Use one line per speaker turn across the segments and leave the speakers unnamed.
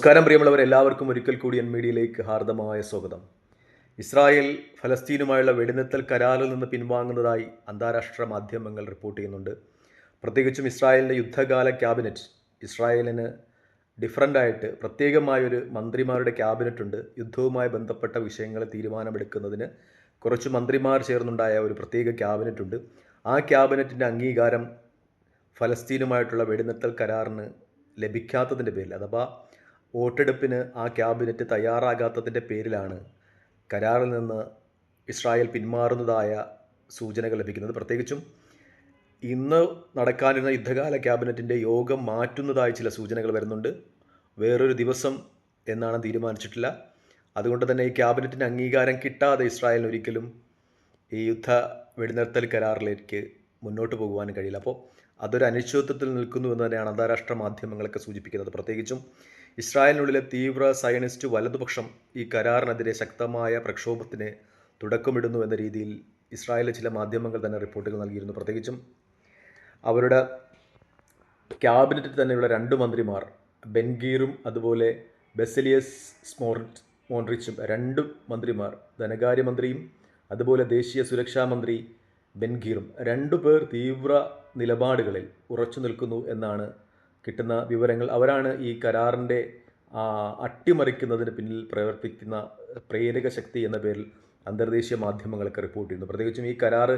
നമസ്കാരം പ്രിയമുള്ളവർ എല്ലാവർക്കും ഒരിക്കൽ കൂടി എൻ മീഡിയയിലേക്ക് ഹാർദമായ സ്വാഗതം. ഇസ്രായേൽ ഫലസ്തീനുമായുള്ള വെടിനിർത്തൽ കരാറിൽ നിന്ന് പിൻവാങ്ങുന്നതായി അന്താരാഷ്ട്ര മാധ്യമങ്ങൾ റിപ്പോർട്ട് ചെയ്യുന്നുണ്ട്. പ്രത്യേകിച്ചും ഇസ്രായേലിന്റെ യുദ്ധകാല ക്യാബിനറ്റ് ഇസ്രായേലിന് ഡിഫറന്റായിട്ട് പ്രത്യേകമായൊരു മന്ത്രിമാരുടെ ക്യാബിനറ്റ് ഉണ്ട് യുദ്ധവുമായി ബന്ധപ്പെട്ട വിഷയങ്ങൾ തീരുമാനമെടുക്കുന്നതിന് കുറച്ച് മന്ത്രിമാർ ചേർന്നുണ്ടായ ഒരു പ്രത്യേക ക്യാബിനറ്റ് ഉണ്ട് ആ ക്യാബിനറ്റിന്റെ അംഗീകാരം ഫലസ്തീനുമായിട്ടുള്ള വെടിനിർത്തൽ കരാറിന് ലഭിക്കാത്തതിന്റെ പേരിൽ അഥവാ വോട്ടെടുപ്പിന് ആ ക്യാബിനറ്റ് തയ്യാറാകാത്തതിന്റെ പേരിലാണ് കരാറിൽ നിന്ന് ഇസ്രായേൽ പിന്മാറുന്നതായ സൂചനകൾ ലഭിക്കുന്നത്. പ്രത്യേകിച്ചും ഇന്ന് നടക്കാനിരുന്ന യുദ്ധകാല ക്യാബിനറ്റിന്റെ യോഗം മാറ്റുന്നതായി ചില സൂചനകൾ വരുന്നുണ്ട്. വേറൊരു ദിവസം എന്നാണ് തീരുമാനിച്ചിട്ടില്ല. അതുകൊണ്ട് തന്നെ ഈ ക്യാബിനറ്റിന് അംഗീകാരം കിട്ടാതെ ഇസ്രായേലിന് ഒരിക്കലും ഈ യുദ്ധ വെടിനിർത്തൽ കരാറിലേക്ക് മുന്നോട്ട് പോകുവാനും കഴിയില്ല. അപ്പോൾ അതൊരു അനിശ്ചിതത്വത്തിൽ നിൽക്കുന്നു എന്ന് തന്നെയാണ് അന്താരാഷ്ട്ര മാധ്യമങ്ങളൊക്കെ സൂചിപ്പിക്കുന്നത്. പ്രത്യേകിച്ചും ഇസ്രായേലിനുള്ളിലെ തീവ്ര സയനിസ്റ്റ് വലതുപക്ഷം ഈ കരാറിനെതിരെ ശക്തമായ പ്രക്ഷോഭത്തിന് തുടക്കമിടുന്നു എന്ന രീതിയിൽ ഇസ്രായേലിലെ ചില മാധ്യമങ്ങൾ തന്നെ റിപ്പോർട്ടുകൾ നൽകിയിരുന്നു. പ്രത്യേകിച്ചും അവരുടെ ക്യാബിനറ്റിൽ തന്നെയുള്ള രണ്ട് മന്ത്രിമാർ ബെൻഗീറും അതുപോലെ ബെസലിയസ് സ്മോർ മോൺറിച്ചും രണ്ട് മന്ത്രിമാർ ധനകാര്യമന്ത്രിയും അതുപോലെ ദേശീയ സുരക്ഷാ മന്ത്രി ബെൻഗീറും രണ്ടു പേർ തീവ്ര നിലപാടുകളിൽ ഉറച്ചു നിൽക്കുന്നു എന്നാണ് കിട്ടുന്ന വിവരങ്ങൾ അവരാണ് ഈ കരാറിന്റെ അട്ടിമറിക്കുന്നതിന് പിന്നിൽ പ്രവർത്തിക്കുന്ന പ്രേരക ശക്തി എന്ന പേരിൽ അന്തർദേശീയ മാധ്യമങ്ങളൊക്കെ റിപ്പോർട്ട് ചെയ്യുന്നു. പ്രത്യേകിച്ചും ഈ കരാറ്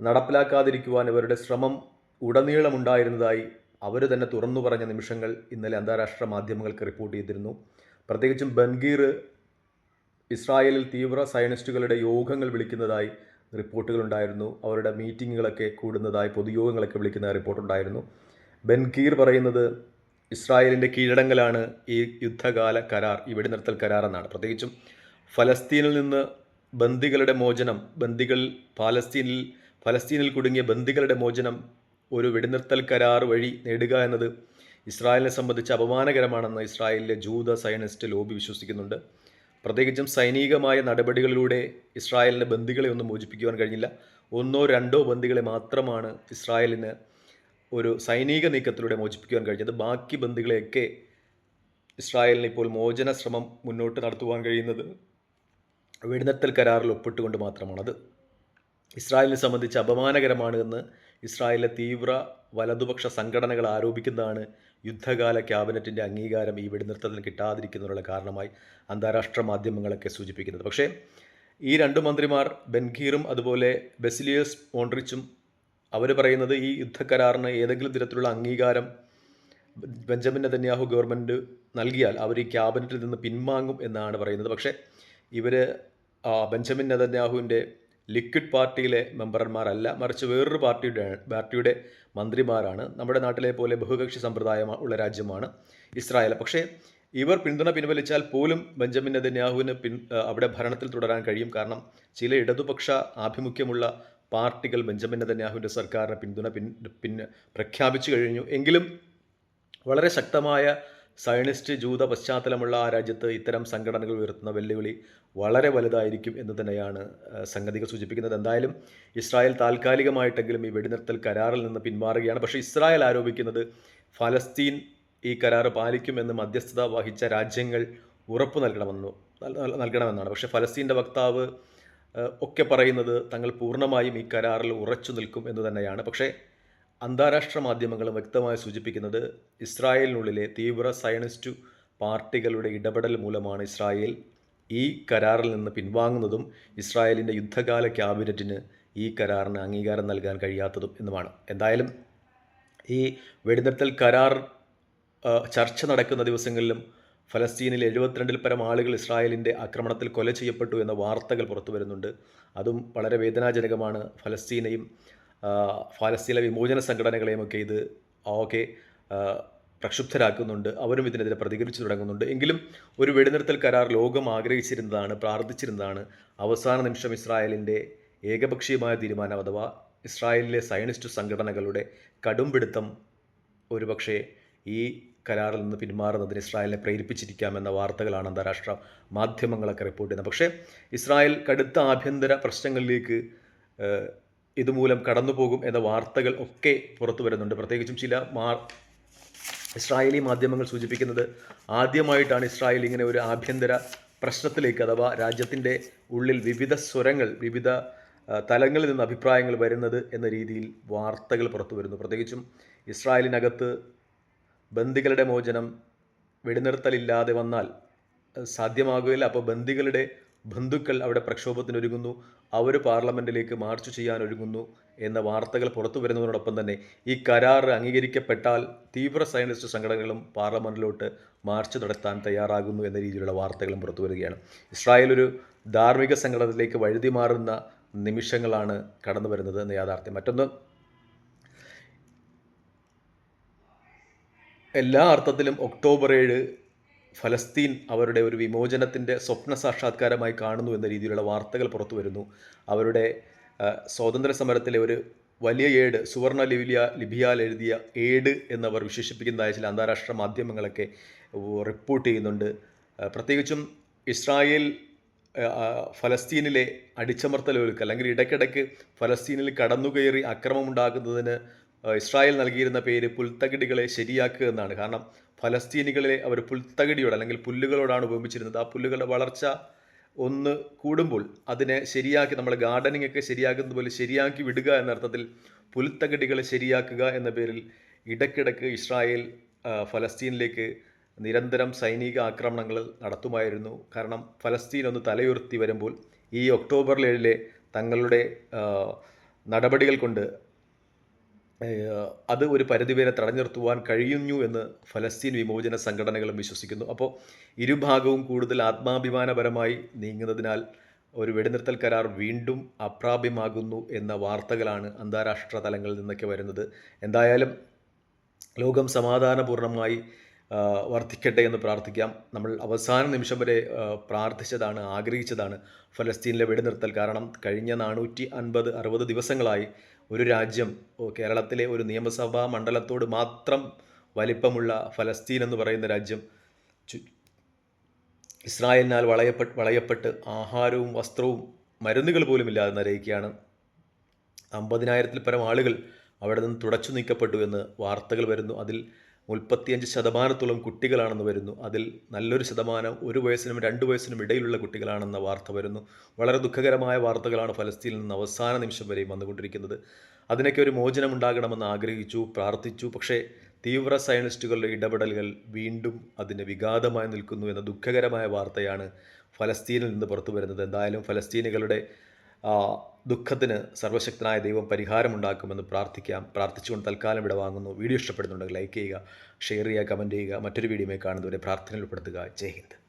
നടപ്പിലാക്കാതിരിക്കുവാൻ ഇവരുടെ ശ്രമം ഉടനീളമുണ്ടായിരുന്നതായി അവർ തന്നെ തുറന്നു പറഞ്ഞ നിമിഷങ്ങൾ ഇന്നലെ അന്താരാഷ്ട്ര മാധ്യമങ്ങൾക്ക് റിപ്പോർട്ട് ചെയ്തിരുന്നു. പ്രത്യേകിച്ചും ബൻഗീർ ഇസ്രായേലിൽ തീവ്ര സയനിസ്റ്റുകളുടെ യോഗങ്ങൾ വിളിക്കുന്നതായി റിപ്പോർട്ടുകളുണ്ടായിരുന്നു അവരുടെ മീറ്റിങ്ങുകളൊക്കെ കൂടുന്നതായി പൊതുയോഗങ്ങളൊക്കെ വിളിക്കുന്ന റിപ്പോർട്ടുണ്ടായിരുന്നു ബെൻകീർ പറയുന്നത് ഇസ്രായേലിന്റെ കീഴടങ്ങലാണ് ഈ യുദ്ധകാല കരാർ ഈ വെടിനിർത്തൽ കരാർ എന്നാണ്. പ്രത്യേകിച്ചും ഫലസ്തീനിൽ നിന്ന് ബന്ദികളുടെ മോചനം ബന്ദികൾ പാലസ്തീനിൽ ഫലസ്തീനിൽ കുടുങ്ങിയ ബന്ദികളുടെ മോചനം ഒരു വെടിനിർത്തൽ കരാർ വഴി നേടുക എന്നത് ഇസ്രായേലിനെ സംബന്ധിച്ച് അപമാനകരമാണെന്ന് ഇസ്രായേലിലെ ജൂത സയനിസ്റ്റ് ലോബി വിശ്വസിക്കുന്നുണ്ട്. പ്രത്യേകിച്ചും സൈനികമായ നടപടികളിലൂടെ ഇസ്രായേലിന്റെ ബന്ദികളെ ഒന്നും മോചിപ്പിക്കുവാൻ കഴിഞ്ഞില്ല. ഒന്നോ രണ്ടോ ബന്ദികളെ മാത്രമാണ് ഇസ്രായേലിന് ഒരു സൈനിക നീക്കത്തിലൂടെ മോചിപ്പിക്കുവാൻ കഴിഞ്ഞത് ബാക്കി ബന്ദികളെയൊക്കെ ഇസ്രായേലിന് ഇപ്പോൾ മോചന ശ്രമം മുന്നോട്ട് നടത്തുവാൻ കഴിയുന്നത് വെടിനിർത്തൽ കരാറിൽ ഒപ്പിട്ടുകൊണ്ട് മാത്രമാണത്. ഇസ്രായേലിനെ സംബന്ധിച്ച് അപമാനകരമാണ് എന്ന് ഇസ്രായേലിലെ തീവ്ര വലതുപക്ഷ സംഘടനകൾ ആരോപിക്കുന്നതാണ് യുദ്ധകാല ക്യാബിനറ്റിന്റെ അംഗീകാരം ഈ വെടിനിർത്തലിന് കിട്ടാതിരിക്കുന്നതിനുള്ള കാരണമായി അന്താരാഷ്ട്ര മാധ്യമങ്ങളൊക്കെ സൂചിപ്പിക്കുന്നത്. പക്ഷേ ഈ രണ്ട് മന്ത്രിമാർ ബെൻഖീറും അതുപോലെ ബെസിലിയസ് മോൺട്രിച്ചും അവർ പറയുന്നത് ഈ യുദ്ധക്കരാറിന് ഏതെങ്കിലും തരത്തിലുള്ള അംഗീകാരം ബെഞ്ചമിൻ നെതന്യാഹു ഗവൺമെന്റ് നൽകിയാൽ അവർ ഈ ക്യാബിനറ്റിൽ നിന്ന് പിൻവാങ്ങും എന്നാണ് പറയുന്നത്. പക്ഷേ ഇവർ ബെഞ്ചമിൻ നെതന്യാഹുവിന്റെ ലിക്വിഡ് പാർട്ടിയിലെ മെമ്പർമാരല്ല മറിച്ച് വേറൊരു പാർട്ടിയുടെ പാർട്ടിയുടെ മന്ത്രിമാരാണ്. നമ്മുടെ നാട്ടിലെ പോലെ ബഹുകക്ഷി സമ്പ്രദായം ഉള്ള രാജ്യമാണ് ഇസ്രായേൽ. പക്ഷേ ഇവർ പിന്തുണ പിൻവലിച്ചാൽ പോലും ബെഞ്ചമിൻ നെതന്യാഹുവിന് പിൻ അവിടെ ഭരണത്തിൽ തുടരാൻ കഴിയും. കാരണം ചില ഇടതുപക്ഷ ആഭിമുഖ്യമുള്ള പാർട്ടികൾ ബെഞ്ചമിൻ നെതന്യാഹുവിന്റെ സർക്കാരിന് പിന്തുണ പിൻ പിന്നെ പ്രഖ്യാപിച്ചു കഴിഞ്ഞു. എങ്കിലും വളരെ ശക്തമായ സയണിസ്റ്റ് ജൂത പശ്ചാത്തലമുള്ള ആ രാജ്യത്ത് ഇത്തരം സംഘടനകൾ ഉയർത്തുന്ന വെല്ലുവിളി വളരെ വലുതായിരിക്കും എന്ന് തന്നെയാണ് സംഗതികൾ സൂചിപ്പിക്കുന്നത്. എന്തായാലും ഇസ്രായേൽ താൽക്കാലികമായിട്ടെങ്കിലും ഈ വെടിനിർത്തൽ കരാറിൽ നിന്ന് പിന്മാറുകയാണ്. പക്ഷേ ഇസ്രായേൽ ആരോപിക്കുന്നത് ഫലസ്തീൻ ഈ കരാർ പാലിക്കുമെന്ന് മധ്യസ്ഥത വഹിച്ച രാജ്യങ്ങൾ ഉറപ്പ് നൽകണമെന്നു നൽകണമെന്നാണ്. പക്ഷേ ഫലസ്തീന്റെ വക്താവ് ഒക്കെ പറയുന്നത് തങ്ങൾ പൂർണമായും ഈ കരാറിൽ ഉറച്ചു നിൽക്കും എന്ന് തന്നെയാണ്. പക്ഷേ അന്താരാഷ്ട്ര മാധ്യമങ്ങളും വ്യക്തമായി സൂചിപ്പിക്കുന്നത് ഇസ്രായേലിനുള്ളിലെ തീവ്ര സയനിസ്റ്റു പാർട്ടികളുടെ ഇടപെടൽ മൂലമാണ് ഇസ്രായേൽ ഈ കരാറിൽ നിന്ന് പിൻവാങ്ങുന്നതും ഇസ്രായേലിന്റെ യുദ്ധകാല ക്യാബിനറ്റിന് ഈ കരാറിന് അംഗീകാരം നൽകാൻ കഴിയാത്തതും എന്നുമാണ്. എന്തായാലും ഈ വെടിനിർത്തൽ കരാർ ചർച്ച നടക്കുന്ന ദിവസങ്ങളിലും ഫലസ്തീനിൽ എഴുപത്തിരണ്ടിൽ പരം ആളുകൾ ഇസ്രായേലിന്റെ ആക്രമണത്തിൽ കൊല ചെയ്യപ്പെട്ടു എന്ന വാർത്തകൾ പുറത്തു വരുന്നുണ്ട്. അതും വളരെ വേദനാജനകമാണ്. ഫലസ്തീനെയും ഫലസ്തീനിലെ വിമോചന സംഘടനകളെയും ഒക്കെ ഇത് ഓക്കെ പ്രക്ഷുബ്ധരാക്കുന്നുണ്ട്. അവരും ഇതിനെതിരെ പ്രതികരിച്ചു തുടങ്ങുന്നുണ്ട്. എങ്കിലും ഒരു വെടിനിർത്തൽ കരാർ ലോകം ആഗ്രഹിച്ചിരുന്നതാണ് പ്രാർത്ഥിച്ചിരുന്നതാണ്. അവസാന നിമിഷം ഇസ്രായേലിന്റെ ഏകപക്ഷീയമായ തീരുമാനം അഥവാ ഇസ്രായേലിലെ സയനിസ്റ്റ് സംഘടനകളുടെ കടുംപിടുത്തം ഒരുപക്ഷേ ഈ കരാറിൽ നിന്ന് പിന്മാറുന്നതിന് ഇസ്രായേലിനെ പ്രേരിപ്പിച്ചിരിക്കാമെന്ന വാർത്തകളാണ് അന്താരാഷ്ട്ര മാധ്യമങ്ങളൊക്കെ റിപ്പോർട്ട് ചെയ്യുന്നത്. പക്ഷേ ഇസ്രായേൽ കടുത്ത ആഭ്യന്തര പ്രശ്നങ്ങളിലേക്ക് ഇതുമൂലം കടന്നു പോകും എന്ന വാർത്തകൾ ഒക്കെ പുറത്തു വരുന്നുണ്ട്. പ്രത്യേകിച്ചും ചില മാ ഇസ്രായേലി മാധ്യമങ്ങൾ സൂചിപ്പിക്കുന്നത് ആദ്യമായിട്ടാണ് ഇസ്രായേൽ ഇങ്ങനെ ഒരു ആഭ്യന്തര പ്രശ്നത്തിലേക്ക് അഥവാ രാജ്യത്തിന്റെ ഉള്ളിൽ വിവിധ സ്വരങ്ങൾ വിവിധ തലങ്ങളിൽ നിന്ന് അഭിപ്രായങ്ങൾ വരുന്നത് എന്ന രീതിയിൽ വാർത്തകൾ പുറത്തു വരുന്നു. പ്രത്യേകിച്ചും ഇസ്രായേലിനകത്ത് ബന്ദികളുടെ മോചനം വെടിനിർത്തലില്ലാതെ വന്നാൽ സാധ്യമാകുകയില്ല. അപ്പോൾ ബന്ദികളുടെ ബന്ധുക്കൾ അവിടെ പ്രക്ഷോഭത്തിനൊരുങ്ങുന്നു. അവർ പാർലമെന്റിലേക്ക് മാർച്ച് ചെയ്യാൻ ഒരുങ്ങുന്നു എന്ന വാർത്തകൾ പുറത്തു വരുന്നതിനോടൊപ്പം തന്നെ ഈ കരാർ അംഗീകരിക്കപ്പെട്ടാൽ തീവ്ര സയനിസ്റ്റ് സംഘടനകളും പാർലമെന്റിലോട്ട് മാർച്ച് നടത്താൻ തയ്യാറാകുന്നു എന്ന രീതിയിലുള്ള വാർത്തകളും പുറത്തു വരികയാണ്. ഇസ്രായേൽ ഒരു ധാർമ്മിക സംഘടനയിലേക്ക് വഴുതി മാറുന്ന നിമിഷങ്ങളാണ് കടന്നു വരുന്നത് എന്ന യാഥാർത്ഥ്യം. മറ്റൊന്ന് എല്ലാ അർത്ഥത്തിലും ഒക്ടോബർ ഏഴ് ഫലസ്തീൻ അവരുടെ ഒരു വിമോചനത്തിന്റെ സ്വപ്ന സാക്ഷാത്കാരമായി കാണുന്നു എന്ന രീതിയിലുള്ള വാർത്തകൾ പുറത്തു വരുന്നു. അവരുടെ സ്വാതന്ത്ര്യ സമരത്തിലെ ഒരു വലിയ ഏട് സുവർണ ലിവിയ ലിബിയാൽ എഴുതിയ ഏട് എന്നവർ വിശേഷിപ്പിക്കുന്നതായ ചില അന്താരാഷ്ട്ര മാധ്യമങ്ങളൊക്കെ റിപ്പോർട്ട് ചെയ്യുന്നുണ്ട്. പ്രത്യേകിച്ചും ഇസ്രായേൽ ഫലസ്തീനിലെ അടിച്ചമർത്തലുകൾക്ക് അല്ലെങ്കിൽ ഇടയ്ക്കിടയ്ക്ക് ഫലസ്തീനിൽ കടന്നുകയറി അക്രമമുണ്ടാക്കുന്നതിന് ആ, ഇസ്രായേൽ നൽകിയിരുന്ന പേര് പുൽത്തകിടികളെ ശരിയാക്കുക എന്നാണ്. കാരണം ഫലസ്തീനികളെ അവർ പുൽത്തകിടിയോട് അല്ലെങ്കിൽ പുല്ലുകളോടാണ് ഉപയോഗിച്ചിരുന്നത് ആ പുല്ലുകളുടെ വളർച്ച ഒന്ന് കൂടുമ്പോൾ അതിനെ ശരിയാക്കി നമ്മൾ ഗാർഡനിങ് ഒക്കെ ശരിയാക്കുന്നത് പോലെ ശരിയാക്കി വിടുക എന്ന അർത്ഥത്തിൽ പുൽത്തകിടികളെ ശരിയാക്കുക എന്ന പേരിൽ ഇടയ്ക്കിടയ്ക്ക് ഇസ്രായേൽ ഫലസ്തീനിലേക്ക് നിരന്തരം സൈനിക ആക്രമണങ്ങൾ നടത്തുമായിരുന്നു. കാരണം ഫലസ്തീൻ ഒന്ന് തലയുയർത്തി വരുമ്പോൾ ഈ ഒക്ടോബർ ഏഴിലെ തങ്ങളുടെ നടപടികൾ കൊണ്ട് അത് ഒരു പരിധിവരെ തടഞ്ഞു നിർത്തുവാൻ കഴിയുന്നു എന്ന് ഫലസ്തീൻ വിമോചന സംഘടനകളും വിശ്വസിക്കുന്നു. അപ്പോൾ ഇരുഭാഗവും കൂടുതൽ ആത്മാഭിമാനപരമായി നീങ്ങുന്നതിനാൽ ഒരു വെടിനിർത്തൽ കരാർ വീണ്ടും അപ്രാപ്യമാകുന്നു എന്ന വാർത്തകളാണ് അന്താരാഷ്ട്ര തലങ്ങളിൽ നിന്നൊക്കെ വരുന്നത്. എന്തായാലും ലോകം സമാധാനപൂർണമായി വർദ്ധിക്കട്ടെ എന്ന് പ്രാർത്ഥിക്കാം. നമ്മൾ അവസാന നിമിഷം വരെ പ്രാർത്ഥിച്ചതാണ് ആഗ്രഹിച്ചതാണ് ഫലസ്തീനിലെ വെടിനിർത്തൽ. കാരണം കഴിഞ്ഞ നാനൂറ്റി അൻപത് അറുപത് ദിവസങ്ങളായി ഒരു രാജ്യം കേരളത്തിലെ ഒരു നിയമസഭാ മണ്ഡലത്തോട് മാത്രം വലിപ്പമുള്ള ഫലസ്തീൻ എന്ന് പറയുന്ന രാജ്യം ഇസ്രായേലിനാൽ വളയപ്പെട്ട് വളയപ്പെട്ട് ആഹാരവും വസ്ത്രവും മരുന്നുകൾ പോലും ഇല്ലാതെ നരയിക്കുകയാണ് അമ്പതിനായിരത്തിൽ പരം ആളുകൾ അവിടെ നിന്ന് തുടച്ചു നീക്കപ്പെട്ടു എന്ന് വാർത്തകൾ വരുന്നു. അതിൽ മുപ്പത്തിയഞ്ച് ശതമാനത്തോളം കുട്ടികളാണെന്ന് വരുന്നു. അതിൽ നല്ലൊരു ശതമാനം ഒരു വയസ്സിനും രണ്ട് വയസ്സിനും ഇടയിലുള്ള കുട്ടികളാണെന്ന വാർത്ത വരുന്നു. വളരെ ദുഃഖകരമായ വാർത്തകളാണ് ഫലസ്തീനിൽ നിന്ന് അവസാന നിമിഷം വരെയും വന്നുകൊണ്ടിരിക്കുന്നത്. അതിനൊക്കെ ഒരു മോചനം ഉണ്ടാകണമെന്ന് ആഗ്രഹിച്ചു പ്രാർത്ഥിച്ചു. പക്ഷേ തീവ്ര സയനിസ്റ്റുകളുടെ ഇടപെടലുകൾ വീണ്ടും അതിന് വിഘാതമായി നിൽക്കുന്നു എന്ന ദുഃഖകരമായ വാർത്തയാണ് ഫലസ്തീനിൽ നിന്ന് പുറത്തു വരുന്നത് എന്തായാലും ഫലസ്തീനികളുടെ ദുഃഖത്തിന് സർവശക്തനായ ദൈവം പരിഹാരമുണ്ടാക്കുമെന്ന് പ്രാർത്ഥിക്കാം. പ്രാർത്ഥിച്ചുകൊണ്ട് തൽക്കാലം ഇവിടെ വാങ്ങുന്നു. വീഡിയോ ഇഷ്ടപ്പെടുന്നുണ്ടെങ്കിൽ ലൈക്ക് ചെയ്യുക ഷെയർ ചെയ്യുക കമന്റ് ചെയ്യുക. മറ്റൊരു വീഡിയോയിൽ കാണുന്നവരെ പ്രാർത്ഥനയിൽ ഉൾപ്പെടുത്തുക. ജയ് ഹിന്ദ്.